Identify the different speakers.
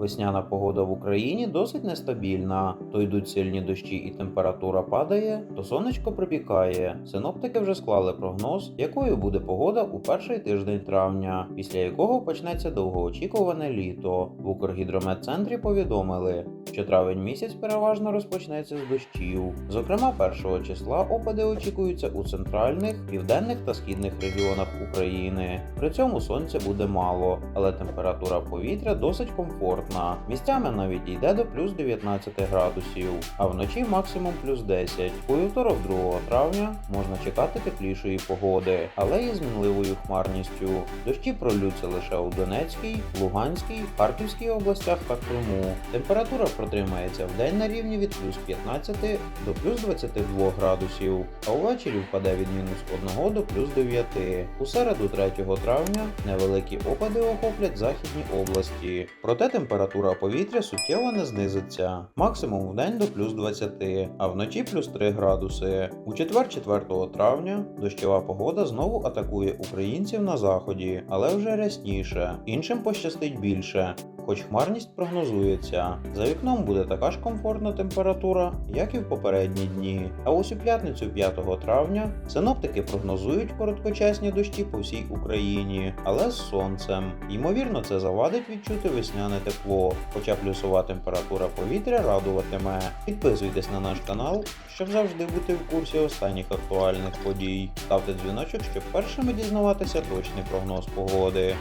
Speaker 1: Весняна погода в Україні досить нестабільна. То йдуть сильні дощі і температура падає, то сонечко припікає. Синоптики вже склали прогноз, якою буде погода у перший тиждень травня, після якого почнеться довгоочікуване літо. В Укргідрометцентрі повідомили, що травень місяць переважно розпочнеться з дощів. Зокрема, 1 числа опади очікуються у центральних, південних та східних регіонах України. При цьому сонця буде мало, але температура повітря досить комфортна. Місцями навіть йде до плюс 19 градусів, а вночі максимум плюс 10. У вівторок 2 травня можна чекати теплішої погоди, але із мінливою хмарністю. Дощі пролються лише у Донецькій, Луганській, Харківській областях та Криму. Температура протримається в день на рівні від плюс 15 до плюс 22 градусів, а увечері впаде від мінус 1 до плюс 9. У середу 3 травня невеликі опади охоплять західні області. Проте температура повітря суттєво не знизиться. Максимум в день до плюс 20, а вночі плюс 3 градуси. У четвер 4 травня дощова погода знову атакує українців на заході, але вже рясніше. Іншим пощастить більше. Хоч хмарність прогнозується, за вікном буде така ж комфортна температура, як і в попередні дні. А ось у п'ятницю 5 травня синоптики прогнозують короткочасні дощі по всій Україні, але з сонцем. Ймовірно, це завадить відчути весняне тепло, хоча плюсова температура повітря радуватиме. Підписуйтесь на наш канал, щоб завжди бути в курсі останніх актуальних подій. Ставте дзвіночок, щоб першими дізнаватися точний прогноз погоди.